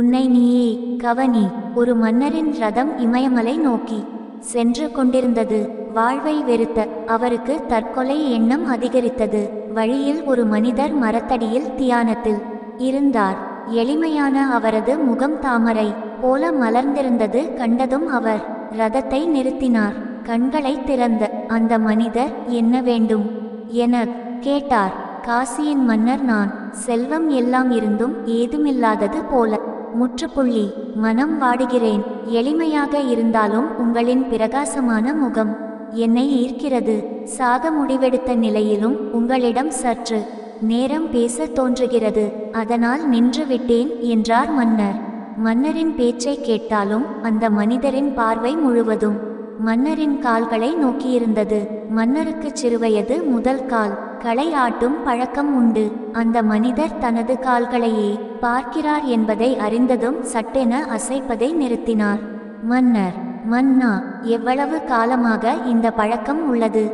உன்னை நீயே கவனி. ஒரு மன்னரின் ரதம் இமயமலை நோக்கி சென்று கொண்டிருந்தது. வாழ்வை வெறுத்த அவருக்கு தற்கொலை எண்ணம் அதிகரித்தது. வழியில் ஒரு மனிதர் மரத்தடியில் தியானத்தில் இருந்தார். எளிமையான அவரது முகம் தாமரை போல மலர்ந்திருந்தது. கண்டதும் அவர் ரதத்தை நிறுத்தினார். கண்களை திறந்த அந்த மனிதர் என்ன வேண்டும் என கேட்டார். காசியின் மன்னர் நான். செல்வம் எல்லாம் இருந்தும் ஏதுமில்லாதது போல. முற்றுப்புள்ளி மனம் வாடுகிறேன். எளிமையாக இருந்தாலும் உங்களின் பிரகாசமான முகம் என்னை ஈர்க்கிறது. சாக முடிவெடுத்த நிலையிலும் உங்களிடம் சற்று நேரம் பேச தோன்றுகிறது. அதனால் நின்று விட்டேன் என்றார் மன்னர். மன்னரின் பேச்சை கேட்டாலும் அந்த மனிதரின் பார்வை முழுவதும் மன்னரின் கால்களை நோக்கியிருந்தது. மன்னருக்கு சிறுவயது முதல் கால். களை ஆட்டும் பழக்கம் உண்டு. அந்த மனிதர் தனது கால்களையே பார்க்கிறார் என்பதை அறிந்ததும் சட்டென அசைப்பதை நிறுத்தினார். மன்னர் மன்னா எவ்வளவு காலமாக இந்த பழக்கம் உள்ளது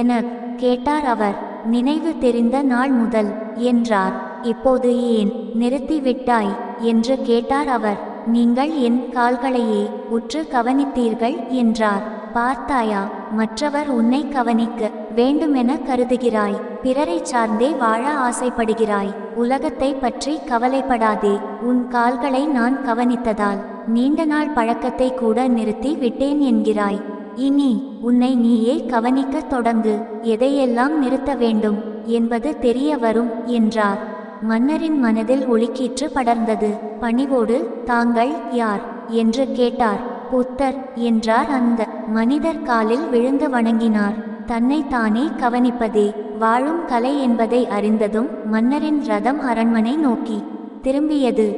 என கேட்டார் அவர். நினைவு தெரிந்த நாள் முதல் என்றார். இப்போது ஏன் நிறுத்திவிட்டாய் என்று கேட்டார் அவர். நீங்கள் என் கால்களையே உற்று கவனித்தீர்கள் என்றார். பார்த்தாயா? மற்றவர் உன்னை கவனிக்க வேண்டுமென கருதுகிறாய். பிறரை சார்ந்தே வாழ ஆசைப்படுகிறாய். உலகத்தை பற்றி கவலைப்படாதே. உன் கால்களை நான் கவனித்ததால். நீண்ட நாள் பழக்கத்தை கூட நிறுத்தி விட்டேன் என்கிறாய். இனி உன்னை நீயே கவனிக்கத் தொடங்கு. எதையெல்லாம் நிறுத்த வேண்டும்? என்பது தெரிய வரும் என்றார். மன்னரின் மனதில் ஒளிக்கீற்று படர்ந்தது. பணிவோடு தாங்கள் யார்? என்று கேட்டார். புத்தர் என்றார் அந்த மனிதர் காலில் விழுந்து வணங்கினார். தன்னை தானே கவனிப்பதே. வாழும் கலை என்பதை அறிந்ததும் மன்னரின் ரதம் அரண்மனை நோக்கி திரும்பியது.